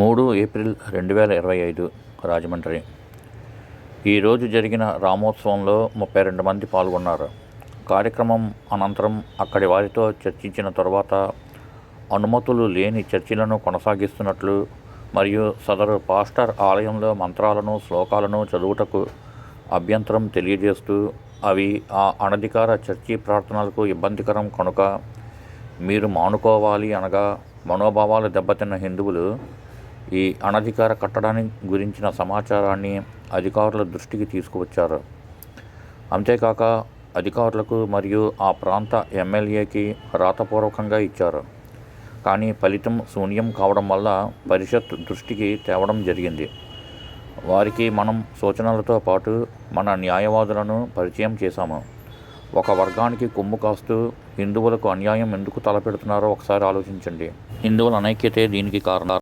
మూడు ఏప్రిల్ రెండు వేల ఇరవై ఐదు రాజమండ్రి. ఈరోజు జరిగిన రామోత్సవంలో ముప్పై రెండు మంది పాల్గొన్నారు. కార్యక్రమం అనంతరం అక్కడి వారితో చర్చించిన తర్వాత అనుమతులు లేని చర్చిలను కొనసాగిస్తున్నట్లు మరియు సదరు పాస్టర్ ఆలయంలో మంత్రాలను శ్లోకాలను చదువుటకు అభ్యంతరం తెలియజేస్తూ అవి ఆ అనధికార చర్చి ప్రార్థనలకు ఇబ్బందికరం కనుక మీరు మానుకోవాలి అనగా మనోభావాలు దెబ్బతిన్న హిందువులు ఈ అనధికార కట్టడాన్ని గురించిన సమాచారాన్ని అధికారుల దృష్టికి తీసుకువచ్చారు. అంతేకాక అధికారులకు మరియు ఆ ప్రాంత ఎమ్మెల్యేకి రాతపూర్వకంగా ఇచ్చారు. కానీ ఫలితం శూన్యం కావడం వల్ల పరిషత్ దృష్టికి తేవడం జరిగింది. వారికి మనం సూచనలతో పాటు మన న్యాయవాదులను పరిచయం చేశాము. ఒక వర్గానికి కొమ్ము కాస్తూ హిందువులకు అన్యాయం ఎందుకు తలపెడుతున్నారో ఒకసారి ఆలోచించండి. హిందువుల అనైక్యతే దీనికి కారణం.